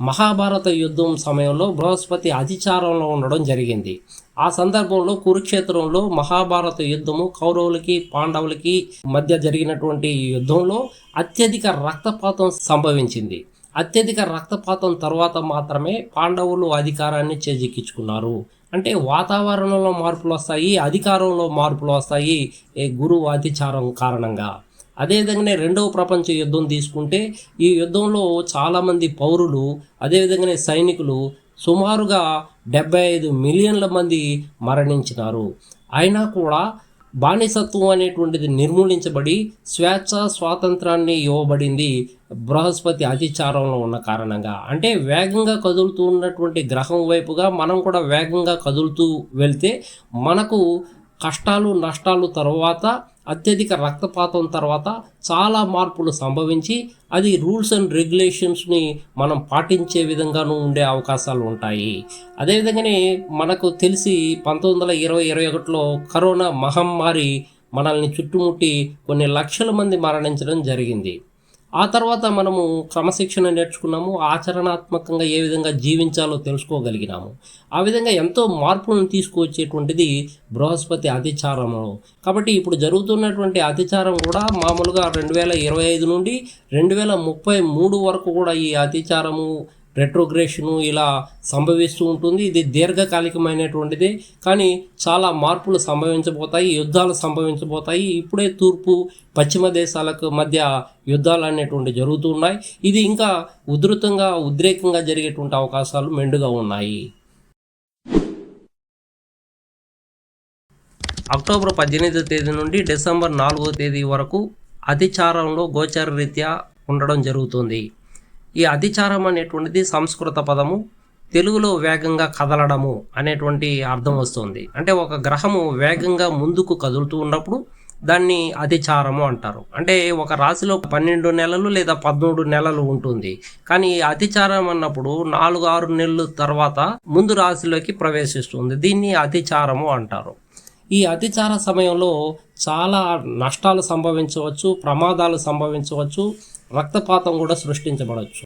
మహాభారత యుద్ధం సమయంలో బృహస్పతి అతిచారంలో ఉండడం జరిగింది. ఆ సందర్భంలో కురుక్షేత్రంలో మహాభారత యుద్ధము కౌరవులకి పాండవులకి మధ్య జరిగినటువంటి యుద్ధంలో అత్యధిక రక్తపాతం సంభవించింది. అత్యధిక రక్తపాతం తర్వాత మాత్రమే పాండవులు అధికారాన్ని చేజిక్కించుకున్నారు. అంటే వాతావరణంలో మార్పులు వస్తాయి అధికారంలో మార్పులు వస్తాయి గురువు అతిచారం కారణంగా. అదేవిధంగానే రెండవ ప్రపంచ యుద్ధం తీసుకుంటే ఈ యుద్ధంలో చాలామంది పౌరులు అదేవిధంగానే సైనికులు సుమారుగా డెబ్బై ఐదు మిలియన్ల మంది మరణించినారు. అయినా కూడా బానిసత్వం అనేటువంటిది నిర్మూలించబడి స్వేచ్ఛ స్వాతంత్రాన్ని ఇవ్వబడింది బృహస్పతి అతిచారంలో ఉన్న కారణంగా. అంటే వేగంగా కదులుతూ ఉన్నటువంటి గ్రహం వైపుగా మనం కూడా వేగంగా కదులుతూ వెళ్తే మనకు కష్టాలు నష్టాలు తర్వాత అత్యధిక రక్తపాతం తర్వాత చాలా మార్పులు సంభవించి అది రూల్స్ అండ్ రెగ్యులేషన్స్ని మనం పాటించే విధంగానూ ఉండే అవకాశాలు ఉంటాయి. అదేవిధంగానే మనకు తెలిసి పంతొమ్మిది వందల ఇరవై ఇరవై ఒకటిలో కరోనా మహమ్మారి మనల్ని చుట్టుముట్టి కొన్ని లక్షల మంది మరణించడం జరిగింది. ఆ తర్వాత మనము క్రమశిక్షణ నేర్చుకున్నాము ఆచరణాత్మకంగా ఏ విధంగా జీవించాలో తెలుసుకోగలిగినాము. ఆ విధంగా ఎంతో మార్పులను తీసుకువచ్చేటువంటిది బృహస్పతి అతిచారము కాబట్టి ఇప్పుడు జరుగుతున్నటువంటి అతిచారం కూడా మామూలుగా రెండు వేల ఇరవై ఐదు నుండి రెండు వేల ముప్పై మూడు వరకు కూడా ఈ అతిచారము రెట్రోగ్రేషను ఇలా సంభవిస్తూ ఉంటుంది. ఇది దీర్ఘకాలికమైనటువంటిది. కానీ చాలా మార్పులు సంభవించబోతాయి యుద్ధాలు సంభవించబోతాయి. ఇప్పుడే తూర్పు పశ్చిమ దేశాలకు మధ్య యుద్ధాలు అనేటువంటి జరుగుతూ ఉన్నాయి. ఇది ఇంకా ఉధృతంగా ఉద్రేకంగా జరిగేటువంటి అవకాశాలు మెండుగా ఉన్నాయి. అక్టోబర్ పద్దెనిమిదో తేదీ నుండి డిసెంబర్ నాలుగో తేదీ వరకు అతిచారంలో గోచర రీత్యా ఉండడం జరుగుతుంది. ఈ అతిచారం అనేటువంటిది సంస్కృత పదము తెలుగులో వేగంగా కదలడము అనేటువంటి అర్థం వస్తుంది. అంటే ఒక గ్రహము వేగంగా ముందుకు కదులుతూ ఉన్నప్పుడు దాన్ని అతిచారము అంటారు. అంటే ఒక రాశిలో పన్నెండు నెలలు లేదా పదమూడు నెలలు ఉంటుంది. కానీ ఈ అతిచారం అన్నప్పుడు నాలుగు ఆరు నెలల తర్వాత ముందు రాశిలోకి ప్రవేశిస్తుంది. దీన్ని అతిచారము అంటారు. ఈ అతిచార సమయంలో చాలా నష్టాలు సంభవించవచ్చు ప్రమాదాలు సంభవించవచ్చు రక్తపాతం కూడా సృష్టించబడవచ్చు.